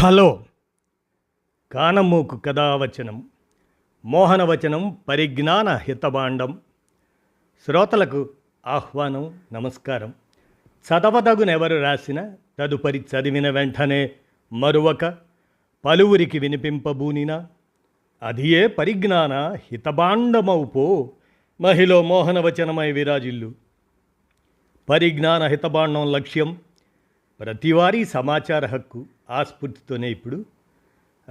Hello. కానమూకు కథావచనం మోహనవచనం పరిజ్ఞాన హితబాండం శ్రోతలకు ఆహ్వానం నమస్కారం. చదవదగునెవరు రాసిన తదుపరి చదివిన వెంటనే మరువక పలువురికి వినిపింపబూనినా. అదియే పరిజ్ఞాన హితబాండమౌపో మహిళ మోహనవచనమై విరాజిల్లు. పరిజ్ఞాన హితబాండం లక్ష్యం ప్రతివారీ సమాచార హక్కు ఆస్ఫూర్తితోనే ఇప్పుడు.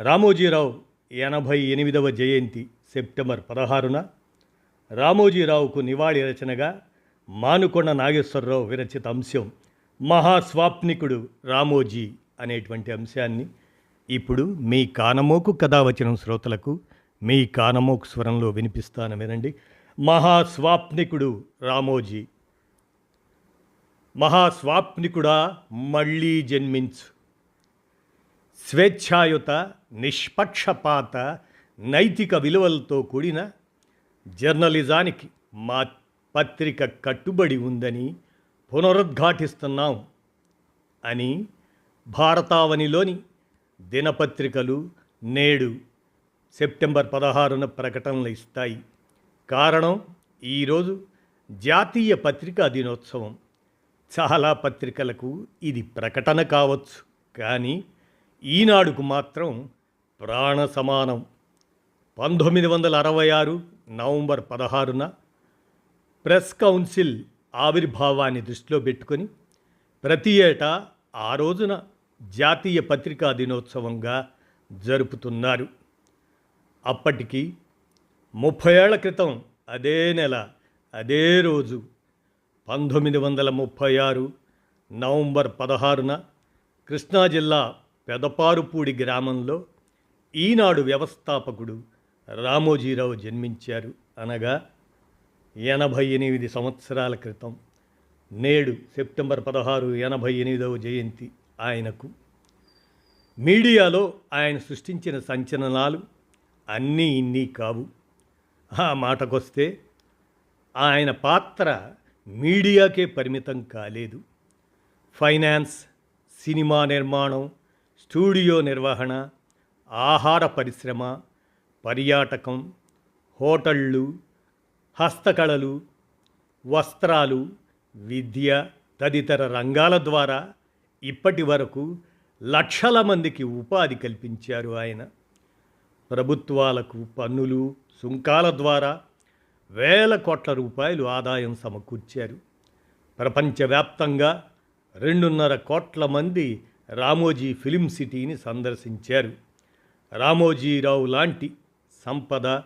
రామోజీరావు ఎనభై ఎనిమిదవ జయంతి సెప్టెంబర్ పదహారున రామోజీరావుకు నివాళి రచనగా మానుకొండ నాగేశ్వరరావు విరచిత అంశం మహాస్వాప్నికుడు రామోజీ అనేటువంటి అంశాన్ని ఇప్పుడు మీ కానమోకు కథావచనం శ్రోతలకు మీ కానమోకు స్వరంలో వినిపిస్తాను వినండి. మహాస్వాప్నికుడు రామోజీ మహాస్వాప్నికుడా మళ్ళీ జన్మించు. స్వేచ్ఛాయుత నిష్పక్షపాత నైతిక విలువలతో కూడిన జర్నలిజానికి మా పత్రిక కట్టుబడి ఉందని పునరుద్ఘాటిస్తున్నాం అని భారతావనిలోని దినపత్రికలు నేడు సెప్టెంబర్ పదహారున ప్రకటనలు ఇస్తాయి. కారణం ఈరోజు జాతీయ పత్రికా దినోత్సవం. చాలా పత్రికలకు ఇది ప్రకటన కావచ్చు కానీ ఈనాడుకు మాత్రం ప్రాణ సమానం. పంతొమ్మిది వందల అరవై ఆరు నవంబర్ పదహారున ప్రెస్ కౌన్సిల్ ఆవిర్భావాన్ని దృష్టిలో పెట్టుకొని ప్రతి ఏటా ఆ రోజున జాతీయ పత్రికా దినోత్సవంగా జరుపుతున్నారు. అప్పటికి ముప్పై ఏళ్ళ క్రితం అదే నెల అదే రోజు పంతొమ్మిది వందల ముప్పై ఆరు నవంబర్ పదహారున కృష్ణా జిల్లా పెదపారుపూడి గ్రామంలో ఈనాడు వ్యవస్థాపకుడు రామోజీరావు జన్మించారు. అనగా ఎనభై ఎనిమిది సంవత్సరాల క్రితం నేడు సెప్టెంబర్ పదహారు ఎనభై ఎనిమిదవ జయంతి ఆయనకు. మీడియాలో ఆయన సృష్టించిన సంచలనాలు అన్నీ ఇన్నీ కావు. ఆ మాటకొస్తే ఆయన పాత్ర మీడియాకే పరిమితం కాలేదు. ఫైనాన్స్ సినిమా నిర్మాణం స్టూడియో నిర్వహణ ఆహార పరిశ్రమ పర్యాటకం హోటళ్ళు హస్తకళలు వస్త్రాలు విద్య తదితర రంగాల ద్వారా ఇప్పటి వరకు లక్షల మందికి ఉపాధి కల్పించారు ఆయన. ప్రభుత్వాలకు పన్నులు సుంకాల ద్వారా వేల కోట్ల రూపాయలు ఆదాయం సమకూర్చారు. ప్రపంచవ్యాప్తంగా రెండున్నర కోట్ల మంది రామోజీ ఫిలిం సిటీని సందర్శించారు. రామోజీరావు లాంటి సంపద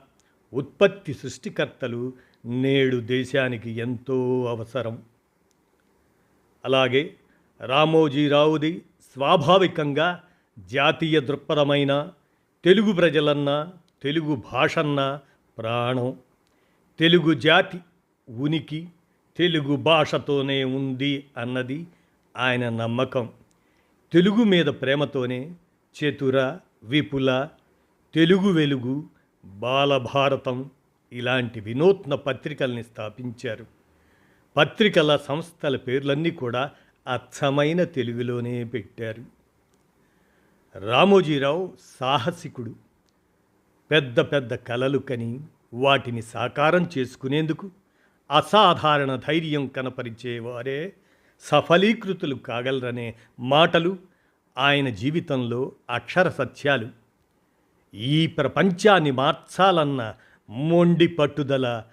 ఉత్పత్తి సృష్టికర్తలు నేడు దేశానికి ఎంతో అవసరం. అలాగే రామోజీరావుది స్వాభావికంగా జాతీయ దృక్పథమైన తెలుగు ప్రజలన్నా తెలుగు భాషన్నా ప్రాణం. తెలుగు జాతి ఉనికి తెలుగు భాషతోనే ఉంది అన్నది ఆయన నమ్మకం. తెలుగు మీద ప్రేమతోనే చతుర విపుల తెలుగు వెలుగు బాలభారతం ఇలాంటి వినూత్న పత్రికల్ని స్థాపించారు. పత్రికల సంస్థల పేర్లన్నీ కూడా అచ్చమైన తెలుగులోనే పెట్టారు. రామోజీరావు సాహసికుడు పెద్ద పెద్ద కలలు కని వాటిని సాకారం చేసుకునేందుకు అసాధారణ ధైర్యం కనపరిచేవారే సఫలీకృతులు కాగలరనే మాటలు ఆయన జీవితంలో అక్షర సత్యాలు. ఈ ప్రపంచాన్ని మార్చాలన్న మొండి పట్టుదల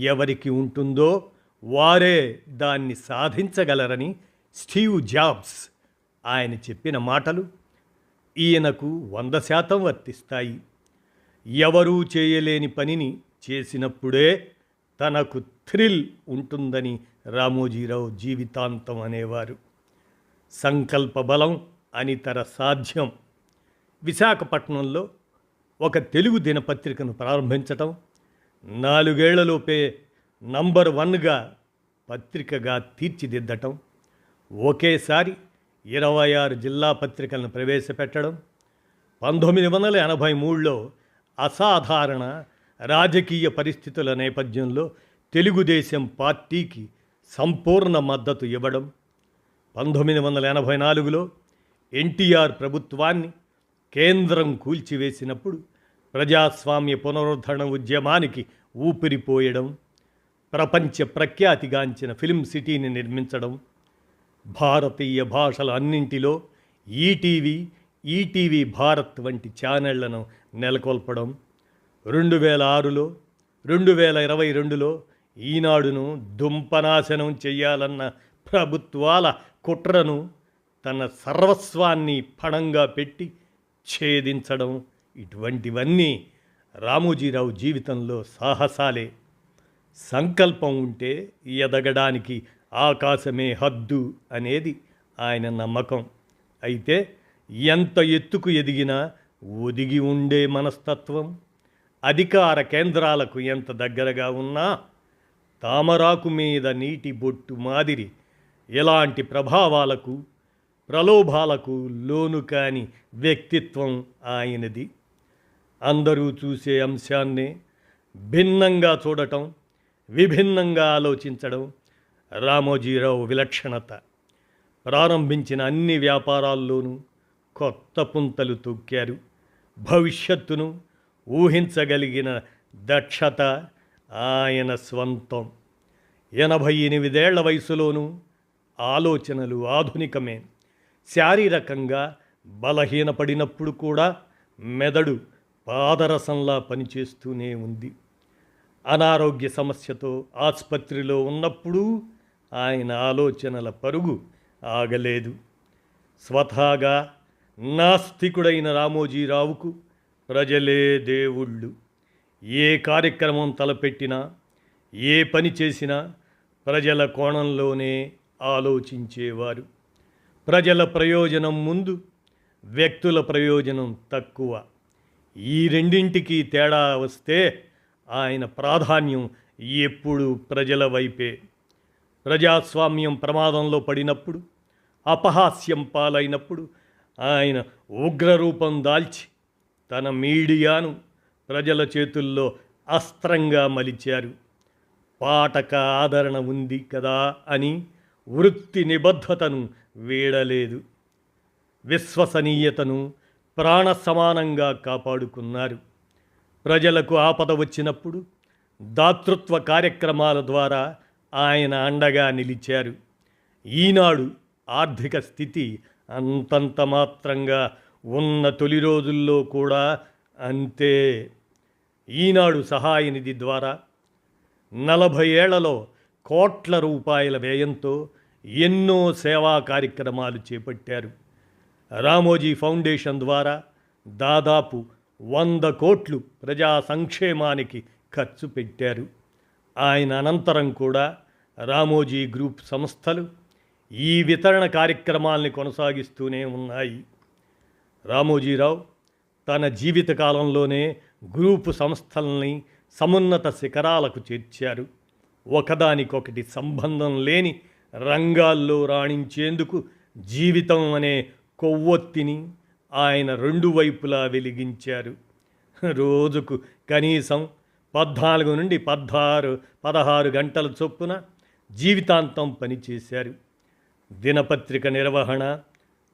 ఎవరికి ఉంటుందో వారే దాన్ని సాధించగలరని స్టీవ్ జాబ్స్ ఆయన చెప్పిన మాటలు ఈయనకు వంద శాతం వర్తిస్తాయి. ఎవరూ చేయలేని పనిని చేసినప్పుడే తనకు థ్రిల్ ఉంటుందని రామోజీరావు జీవితాంతం అనేవారు. సంకల్ప బలం అనితర సాధ్యం. విశాఖపట్నంలో ఒక తెలుగు దినపత్రికను ప్రారంభించటం నాలుగేళ్ళలోపే నంబర్ వన్గా పత్రికగా తీర్చిదిద్దటం ఒకేసారి ఇరవై ఆరు జిల్లా పత్రికలను ప్రవేశపెట్టడం పంతొమ్మిది వందల ఎనభై మూడులో అసాధారణ రాజకీయ పరిస్థితుల నేపథ్యంలో తెలుగుదేశం పార్టీకి సంపూర్ణ మద్దతు ఇవ్వడం పంతొమ్మిది వందల ఎనభై నాలుగులో ఎన్టీఆర్ ప్రభుత్వాన్ని కేంద్రం కూల్చివేసినప్పుడు ప్రజాస్వామ్య పునరుద్ధరణ ఉద్యమానికి ఊపిరిపోయడం ప్రపంచ ప్రఖ్యాతిగాంచిన ఫిల్మ్ సిటీని నిర్మించడం భారతీయ భాషల అన్నింటిలో ఈటీవీ ఈటీవీ భారత్ వంటి ఛానళ్ళను నెలకొల్పడం రెండు వేల ఆరులో రెండు వేల ఇరవై రెండులో ఈనాడును దుంపనాశనం చేయాలన్న ప్రభుత్వాల కుట్రను తన సర్వస్వాన్ని పణంగా పెట్టి ఛేదించడం ఇటువంటివన్నీ రామోజీరావు జీవితంలో సాహసాలే. సంకల్పం ఉంటే ఎదగడానికి ఆకాశమే హద్దు అనేది ఆయన నమ్మకం. అయితే ఎంత ఎత్తుకు ఎదిగినా ఒదిగి ఉండే మనస్తత్వం అధికార కేంద్రాలకు ఎంత దగ్గరగా ఉన్నా తామరాకు మీద నీటి బొట్టు మాదిరి ఎలాంటి ప్రభావాలకు ప్రలోభాలకు లోను కాని వ్యక్తిత్వం ఆయనది. అందరూ చూసే అంశాన్నే భిన్నంగా చూడటం విభిన్నంగా ఆలోచించడం రామోజీరావు విలక్షణత. ప్రారంభించిన అన్ని వ్యాపారాల్లోనూ కొత్త పుంతలు తొక్కారు. భవిష్యత్తును ఊహించగలిగిన దక్షత ఆయన స్వంతం. ఎనభై ఎనిమిదేళ్ళ వయసులోనూ ఆలోచనలు ఆధునికమే. శారీరకంగా బలహీనపడినప్పుడు కూడా మెదడు పాదరసంలా పనిచేస్తూనే ఉంది. అనారోగ్య సమస్యతో ఆసుపత్రిలో ఉన్నప్పుడు ఆయన ఆలోచనల పరుగు ఆగలేదు. స్వతహాగా నాస్తికుడైన రామోజీరావుకు ప్రజలే దేవుళ్ళు. ఏ కార్యక్రమం తలపెట్టినా ఏ పని చేసినా ప్రజల కోణంలోనే ఆలోచించేవారు. ప్రజల ప్రయోజనం ముందు వ్యక్తుల ప్రయోజనం తక్కువ. ఈ రెండింటికి తేడా వస్తే ఆయన ప్రాధాన్యం ఎప్పుడు ప్రజల వైపే. ప్రజాస్వామ్యం ప్రమాదంలో పడినప్పుడు అపహాస్యం పాలైనప్పుడు ఆయన ఉగ్రరూపం దాల్చి తన మీడియాను ప్రజల చేతుల్లో అస్త్రంగా మలిచారు. పాటక ఆదరణ ఉంది కదా అని వృత్తి నిబద్ధతను వీడలేదు. విశ్వసనీయతను ప్రాణ సమానంగా కాపాడుకున్నారు. ప్రజలకు ఆపద వచ్చినప్పుడు దాతృత్వ కార్యక్రమాల ద్వారా ఆయన అండగా నిలిచారు. ఈనాడు ఆర్థిక స్థితి అంతంత మాత్రంగా ఉన్న తొలి రోజుల్లో కూడా అంతే. ఈనాడు సహాయ నిధి ద్వారా నలభై ఏళ్ళలో కోట్ల రూపాయల వ్యయంతో ఎన్నో సేవా కార్యక్రమాలు చేపట్టారు. రామోజీ ఫౌండేషన్ ద్వారా దాదాపు వంద కోట్లు ప్రజా సంక్షేమానికి ఖర్చు పెట్టారు. ఆయన అనంతరం కూడా రామోజీ గ్రూప్ సంస్థలు ఈ వితరణ కార్యక్రమాల్ని కొనసాగిస్తూనే ఉన్నాయి. రామోజీరావు తన జీవితకాలంలోనే గ్రూపు సంస్థల్ని సమున్నత శిఖరాలకు చేర్చారు. ఒకదానికొకటి సంబంధం లేని రంగాల్లో రాణించేందుకు జీవితం అనే కొవ్వొత్తిని ఆయన రెండు వైపులా వెలిగించారు. రోజుకు కనీసం పద్నాలుగు నుండి పద్నారు పదహారు గంటల చొప్పున జీవితాంతం పనిచేశారు. దినపత్రిక నిర్వహణ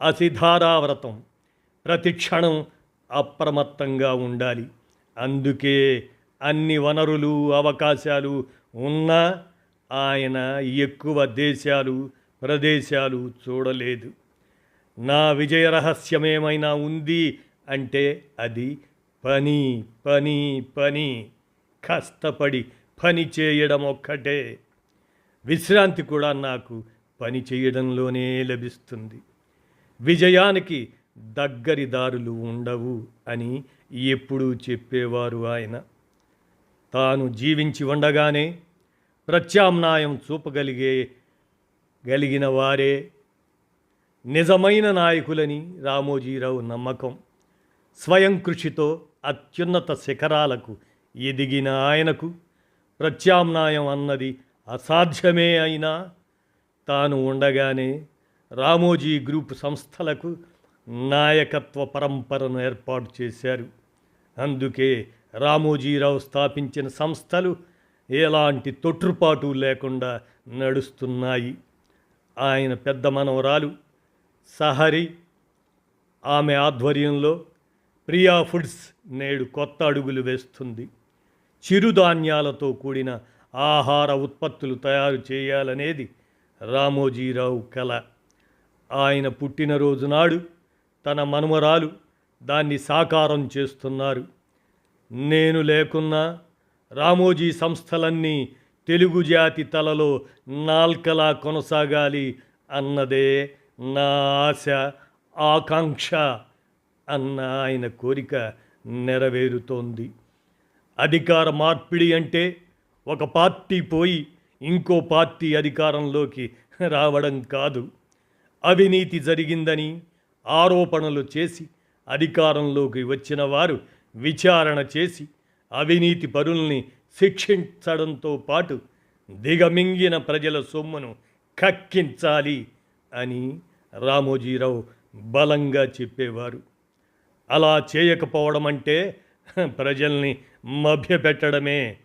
అసిధారావ్రతం ప్రతి క్షణం అప్రమత్తంగా ఉండాలి అందుకే అన్ని వనరులు అవకాశాలు ఉన్నా ఆయన ఎక్కువ దేశాలు ప్రదేశాలు చూడలేదు. నా విజయ రహస్యమేమైనా ఉంది అంటే అది పని పని పని. కష్టపడి పని చేయడం ఒక్కటే. విశ్రాంతి కూడా నాకు పని చేయడంలోనే లభిస్తుంది. విజయానికి దగ్గరి దారులు ఉండవు అని ఎప్పుడూ చెప్పేవారు ఆయన. తాను జీవించి ఉండగానే ప్రత్యామ్నాయం చూపగలిగే గలిగిన వారే నిజమైన నాయకులని రామోజీరావు నమ్మకం. స్వయం కృషితో అత్యున్నత శిఖరాలకు ఎదిగిన ఆయనకు ప్రత్యామ్నాయం అన్నది అసాధ్యమే అయినా తాను ఉండగానే రామోజీ గ్రూప్ సంస్థలకు నాయకత్వ పరంపరను ఏర్పాటు చేశారు. అందుకే రామోజీరావు స్థాపించిన సంస్థలు ఎలాంటి తొట్టుపాటు లేకుండా నడుస్తున్నాయి. ఆయన పెద్ద మనవరాలు సహరి ఆమె ఆధ్వర్యంలో ప్రియా ఫుడ్స్ నేడు కొత్త అడుగులు వేస్తుంది. చిరుధాన్యాలతో కూడిన ఆహార ఉత్పత్తులు తయారు చేయాలనేది రామోజీరావు కల. ఆయన పుట్టినరోజు నాడు తన మనుమరాలు దాన్ని సాకారం చేస్తున్నారు. నేను లేకున్నా రామోజీ సంస్థలన్నీ తెలుగు జాతి తలలో నాల్కలా కొనసాగాలి అన్నదే నా ఆశ ఆకాంక్ష అన్న ఆయన కోరిక నెరవేరుతోంది. అధికార మార్పిడి అంటే ఒక పార్టీ పోయి ఇంకో పార్టీ అధికారంలోకి రావడం కాదు. అవినీతి జరిగిందని ఆరోపణలు చేసి అధికారంలోకి వచ్చిన వారు విచారణ చేసి అవినీతి పరుల్ని శిక్షించడంతో పాటు దిగమింగిన ప్రజల సొమ్మును కక్కించాలి అని రామోజీరావు బలంగా చెప్పేవారు. అలా చేయకపోవడం అంటే ప్రజల్ని మభ్యపెట్టడమే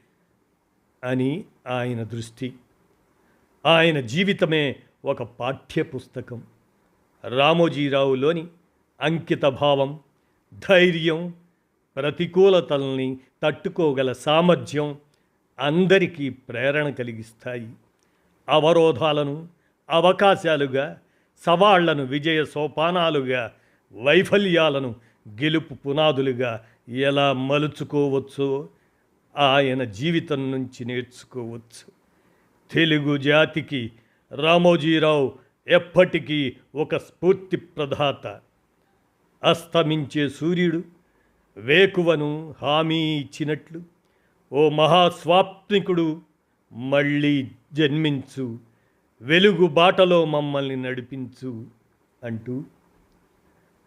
అని ఆయన దృష్టి. ఆయన జీవితమే ఒక పాఠ్య పుస్తకం రామోజీరావులోని అంకితభావం ధైర్యం ప్రతికూలతల్ని తట్టుకోగల సామర్థ్యం అందరికీ ప్రేరణ కలిగిస్తాయి. అవరోధాలను అవకాశాలుగా సవాళ్ళను విజయ సోపానాలుగా వైఫల్యాలను గెలుపు పునాదులుగా ఎలా మలుచుకోవచ్చో ఆయన జీవితం నుంచి నేర్చుకోవచ్చు. తెలుగు జాతికి రామోజీరావు ఎప్పటికీ ఒక స్ఫూర్తి ప్రదాత. అస్తమించే సూర్యుడు వేకువను హామీ ఇచ్చినట్లు ఓ మహాస్వాప్నికుడు మళ్ళీ జన్మించు వెలుగు బాటలో మమ్మల్ని నడిపించు అంటూ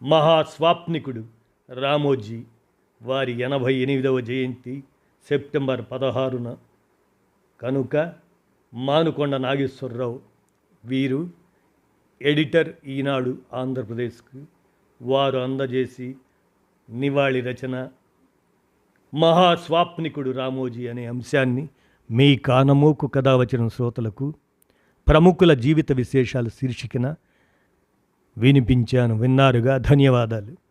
మహాస్వాప్నికుడు రామోజీ వారి ఎనభై ఎనిమిదవ జయంతి సెప్టెంబర్ పదహారున. కనుక మానుకొండ నాగేశ్వరరావు వీరు ఎడిటర్ ఈనాడు ఆంధ్రప్రదేశ్కు. వారు అందజేసి నివాళి రచన మహాస్వాప్నికుడు రామోజీ అనే అంశాన్ని మీ కానమోకు కథ వచ్చిన శ్రోతలకు ప్రముఖుల జీవిత విశేషాలు శీర్షికన వినిపించాను. విన్నారుగా? ధన్యవాదాలు.